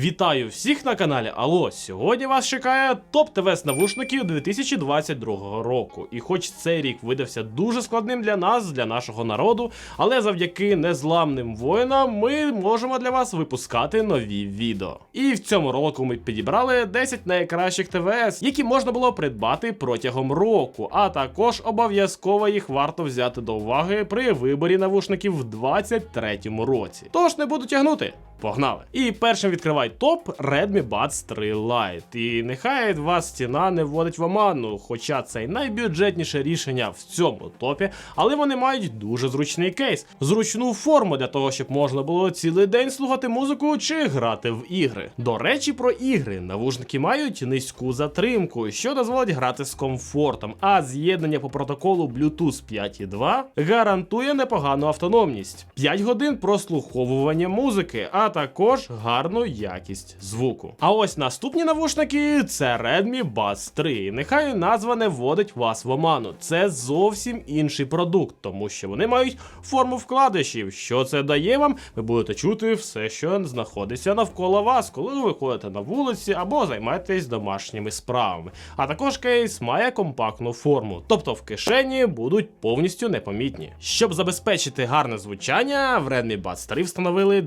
Вітаю всіх на каналі Алло. Сьогодні вас чекає топ ТВС навушників 2022 року. І хоч цей рік видався дуже складним для нас, для нашого народу, але завдяки незламним воїнам ми можемо для вас випускати нові відео. І в цьому ролику ми підібрали 10 найкращих ТВС, які можна було придбати протягом року, а також обов'язково їх варто взяти до уваги при виборі навушників в 2023 році. Тож не буду тягнути. Погнали! І першим відкривай топ Redmi Buds 3 Lite. І нехай вас ціна не вводить в оману, хоча це й найбюджетніше рішення в цьому топі, але вони мають дуже зручний кейс, зручну форму для того, щоб можна було цілий день слухати музику чи грати в ігри. До речі, про ігри навушники мають низьку затримку, що дозволить грати з комфортом, а з'єднання по протоколу Bluetooth 5.2 гарантує непогану автономність, 5 годин прослуховування музики, а також гарну якість звуку. А ось наступні навушники це Redmi Buds 3. Нехай назва не вводить вас в оману. Це зовсім інший продукт, тому що вони мають форму вкладишів. Що це дає вам? Ви будете чути все, що знаходиться навколо вас, коли ви виходите на вулиці або займаєтесь домашніми справами. А також кейс має компактну форму, тобто в кишені будуть повністю непомітні. Щоб забезпечити гарне звучання, в Redmi Buds 3 встановили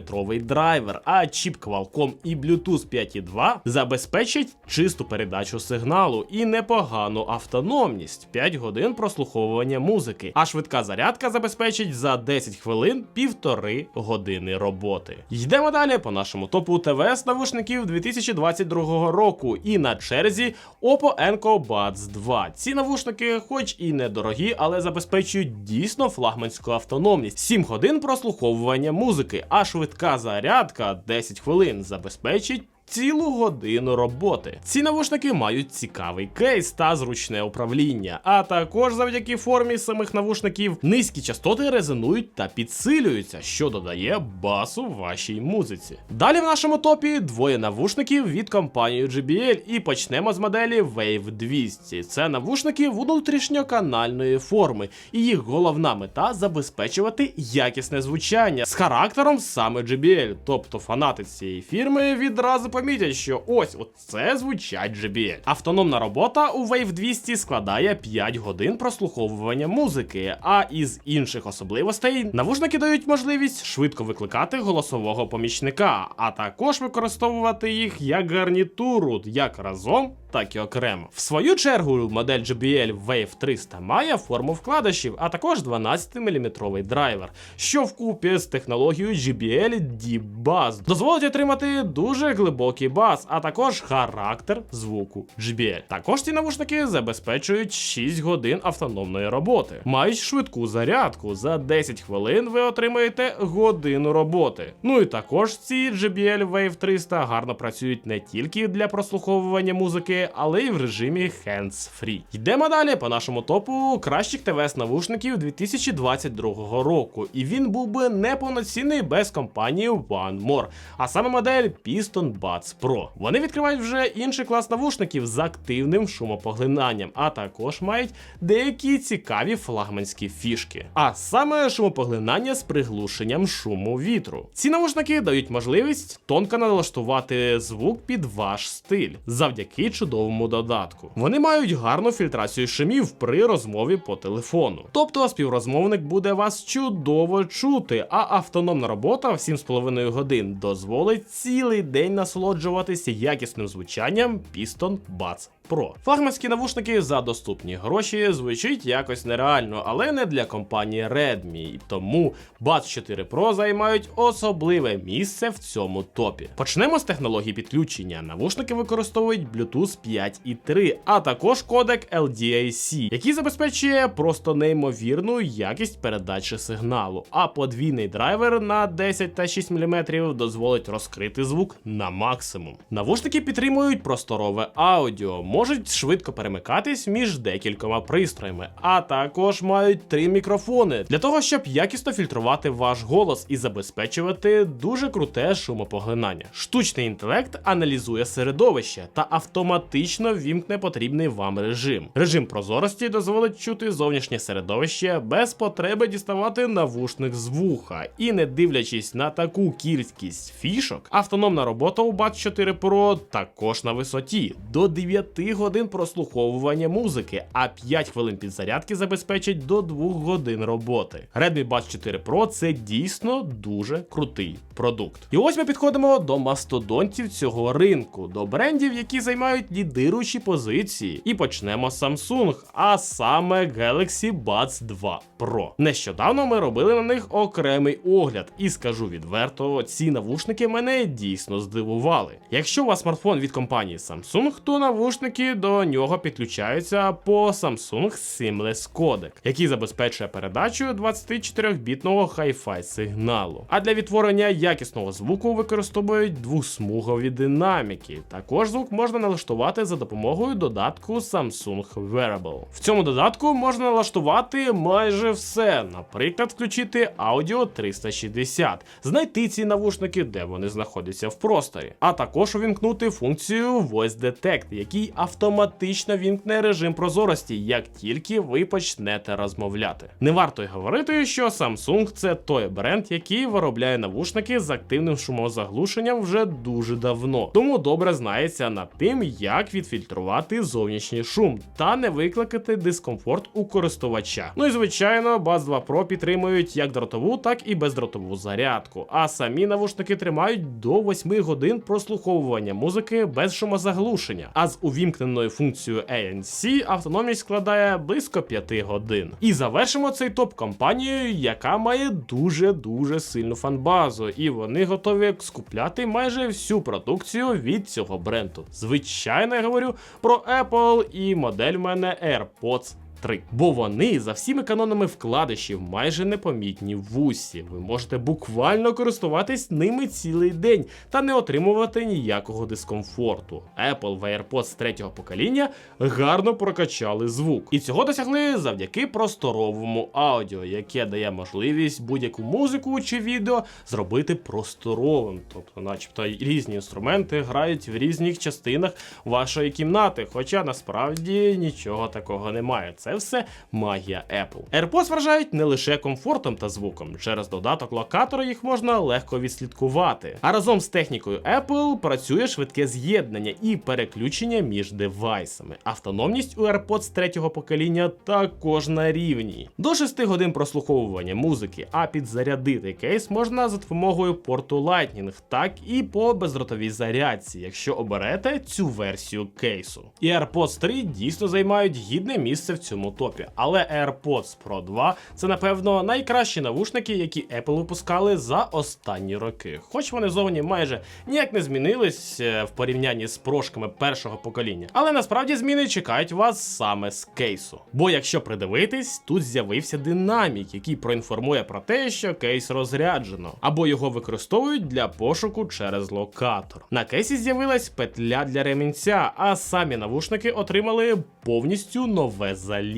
12-мм драйвер, а чіп Qualcomm і Bluetooth 5.2 забезпечать чисту передачу сигналу і непогану автономність 5 годин прослуховування музики, а швидка зарядка забезпечить за 10 хвилин півтори години роботи. Йдемо далі по нашому топу ТВС навушників 2022 року. І на черзі Oppo Enco Buds 2. Ці навушники, хоч і недорогі, але забезпечують дійсно флагманську автономність. 7 годин прослуховування музики, а швидка зарядка 10 хвилин забезпечить. Цілу годину роботи. Ці навушники мають цікавий кейс та зручне управління, а також завдяки формі самих навушників низькі частоти резонують та підсилюються, що додає басу вашій музиці. Далі в нашому топі двоє навушників від компанії JBL і почнемо з моделі Wave 200. Це навушники внутрішньоканальної форми, і їх головна мета забезпечувати якісне звучання з характером саме JBL. Тобто фанати цієї фірми відразу помітять, що ось оце звучать JBL. Автономна робота у Wave 200 складає 5 годин прослуховування музики, а із інших особливостей навушники дають можливість швидко викликати голосового помічника, а також використовувати їх як гарнітуру, як разом. Так і окремо. В свою чергу, модель JBL Wave 300 має форму вкладишів, а також 12-мм драйвер, що вкупі з технологією JBL Deep Bass дозволить отримати дуже глибокий бас, а також характер звуку JBL. Також ці навушники забезпечують 6 годин автономної роботи, мають швидку зарядку. За 10 хвилин ви отримаєте годину роботи. Ну і також ці JBL Wave 300 гарно працюють не тільки для прослуховування музики, але й в режимі hands-free. Йдемо далі по нашому топу кращих ТВС навушників 2022 року. І він був би неповноцінний без компанії One More, а саме модель Piston Buds Pro. Вони відкривають вже інший клас навушників з активним шумопоглинанням, а також мають деякі цікаві флагманські фішки. А саме шумопоглинання з приглушенням шуму вітру. Ці навушники дають можливість тонко налаштувати звук під ваш стиль завдяки чудовому додатку. Вони мають гарну фільтрацію шумів при розмові по телефону. Тобто співрозмовник буде вас чудово чути, а автономна робота в 7,5 годин дозволить цілий день насолоджуватися якісним звучанням Piston Buds Pro. Флагманські навушники за доступні гроші звучить якось нереально, але не для компанії Redmi. І Тому Buds 4 Pro займають особливе місце в цьому топі. Почнемо з технології підключення. Навушники використовують Bluetooth 5.3, а також кодек LDAC, який забезпечує просто неймовірну якість передачі сигналу. А подвійний драйвер на 10 та 6 мм дозволить розкрити звук на максимум. Навушники підтримують просторове аудіо можуть швидко перемикатись між декількома пристроями, а також мають три мікрофони для того, щоб якісно фільтрувати ваш голос і забезпечувати дуже круте шумопоглинання. Штучний інтелект аналізує середовище та автоматично вімкне потрібний вам режим. Режим прозорості дозволить чути зовнішнє середовище без потреби діставати навушник з вуха. І не дивлячись на таку кількість фішок, автономна робота у BAT 4 Pro також на висоті до 9 годин прослуховування музики, а 5 хвилин підзарядки забезпечить до 2 годин роботи. Redmi Buds 4 Pro це дійсно дуже крутий продукт. І ось ми підходимо до мастодонтів цього ринку, до брендів, які займають лідируючі позиції. І почнемо з Samsung, а саме Galaxy Buds 2 Pro. Нещодавно ми робили на них окремий огляд, і скажу відверто, ці навушники мене дійсно здивували. Якщо у вас смартфон від компанії Samsung, то навушники до нього підключаються по Samsung Seamless Codec, який забезпечує передачу 24-бітного Hi-Fi сигналу. А для відтворення якісного звуку використовують двосмугові динаміки. Також звук можна налаштувати за допомогою додатку Samsung Wearable. В цьому додатку можна налаштувати майже все, наприклад, включити аудіо 360, знайти ці навушники, де вони знаходяться в просторі, а також увімкнути функцію Voice Detect, який автоматично вімкне режим прозорості, як тільки ви почнете розмовляти. Не варто й говорити, що Samsung це той бренд, який виробляє навушники з активним шумозаглушенням вже дуже давно, тому добре знається над тим, як відфільтрувати зовнішній шум та не викликати дискомфорт у користувача. Ну і звичайно, Buds 2 Pro підтримують як дротову, так і бездротову зарядку. А самі навушники тримають до 8 годин прослуховування музики без шумозаглушення. А з увімкненою функцією ANC автономність складає близько 5 годин. І завершимо цей топ компанією, яка має дуже дуже сильну фанбазу, і вони готові скупляти майже всю продукцію від цього бренду. Звичайно, я говорю про Apple і модель в мене AirPods 3. Бо вони за всіми канонами вкладишів майже непомітні вусі. Ви можете буквально користуватись ними цілий день та не отримувати ніякого дискомфорту. Apple в AirPods третього покоління гарно прокачали звук. І цього досягли завдяки просторовому аудіо, яке дає можливість будь-яку музику чи відео зробити просторовим. Тобто, начебто, різні інструменти грають в різних частинах вашої кімнати, хоча насправді нічого такого немає. Це все магія Apple. AirPods вражають не лише комфортом та звуком. Через додаток локатора їх можна легко відслідкувати. А разом з технікою Apple працює швидке з'єднання і переключення між девайсами. Автономність у AirPods третього покоління також на рівні. До 6 годин прослуховування музики, а підзарядити кейс можна за допомогою порту Lightning, так і по бездротовій зарядці, якщо оберете цю версію кейсу. І AirPods 3 дійсно займають гідне місце в цьому топі. Але AirPods Pro 2 це напевно найкращі навушники, які Apple випускали за останні роки. Хоч вони зовні майже ніяк не змінились е, в порівнянні з прошками першого покоління. Але насправді зміни чекають вас саме з кейсу. Бо якщо придивитись, тут з'явився динамік, який проінформує про те, що кейс розряджено, або його використовують для пошуку через локатор. На кейсі з'явилась петля для ремінця, а самі навушники отримали повністю нове залізо.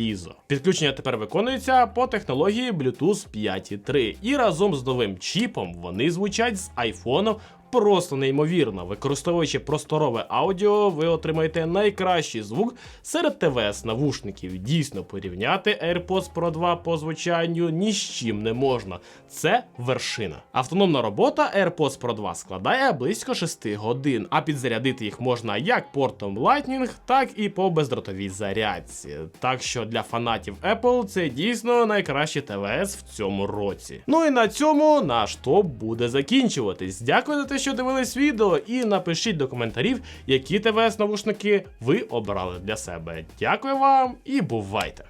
Підключення тепер виконується по технології Bluetooth 5.3, і разом з новим чіпом вони звучать з iPhone Просто неймовірно, використовуючи просторове аудіо, ви отримаєте найкращий звук серед ТВС навушників. Дійсно, порівняти AirPods Pro 2 по звучанню ні з чим не можна. Це вершина. Автономна робота AirPods Pro 2 складає близько 6 годин, а підзарядити їх можна як портом Lightning, так і по бездротовій зарядці. Так що для фанатів Apple це дійсно найкраще ТВС в цьому році. Ну і на цьому наш топ буде закінчуватись. Дякую за те, що дивились відео, і напишіть до коментарів, які ТВС навушники ви обрали для себе. Дякую вам і бувайте!